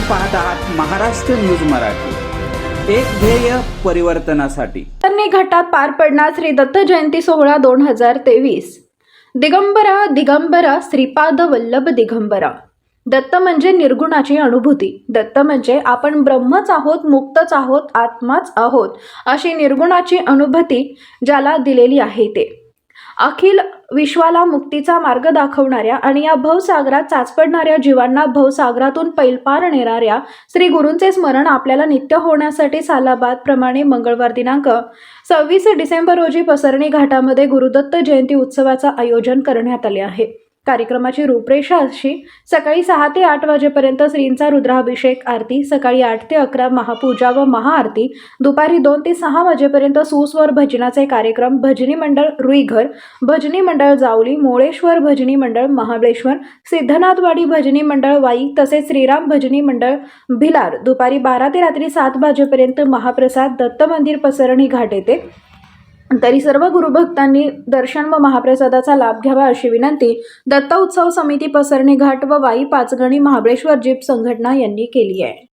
पाहत आहात महाराष्ट्र न्यूज मराठी. एक ध्येय परिवर्तनासाठी. त्यांनी घाटात पार पडणार श्री दत्त जयंती सोहळा दोन हजार तेवीस. दिगंबरा दिगंबरा श्रीपाद वल्लभ दिगंबरा. दत्त म्हणजे निर्गुणाची अनुभूती. दत्त म्हणजे आपण ब्रह्मच आहोत मुक्तच आहोत आत्माच आहोत अशी निर्गुणाची अनुभूती ज्याला दिलेली आहे ते. अखिल विश्वाला मुक्तीचा मार्ग दाखवणाऱ्या आणि या भवसागरात चाचपडणाऱ्या जीवांना भवसागरातून पैलपार नेणाऱ्या श्री गुरूंचे स्मरण आपल्याला नित्य होण्यासाठी सालाबाद प्रमाणे मंगळवार दिनांक सव्वीस डिसेंबर रोजी पसरणी घाटामध्ये गुरुदत्त जयंती उत्सवाचं आयोजन करण्यात आले आहे. कार्यक्रमाची रूपरेषा अशी सकाळी सहा ते आठ वाजेपर्यंत श्रींचा रुद्राभिषेक आरती सकाळी आठ ते अकरा महापूजा व महाआरती दुपारी दोन ते सहा वाजेपर्यंत सुस्वर भजनाचे कार्यक्रम भजनी मंडळ रुईघर भजनी मंडळ जावली मोळेश्वर भजनी मंडळ महाबळेश्वर सिद्धनाथवाडी भजनी मंडळ वाई तसेच श्रीराम भजनी मंडळ भिलार दुपारी बारा ते रात्री सात वाजेपर्यंत महाप्रसाद दत्त मंदिर पसरणी घाट येते तरी सर्व गुरुभक्तांनी दर्शन व महाप्रसादाचा लाभ घ्यावा अशी विनंती दत्त उत्सव समिती पसरणे घाट व वाई पाचगणी महाबळेश्वर जीप संघटना यांनी केली आहे.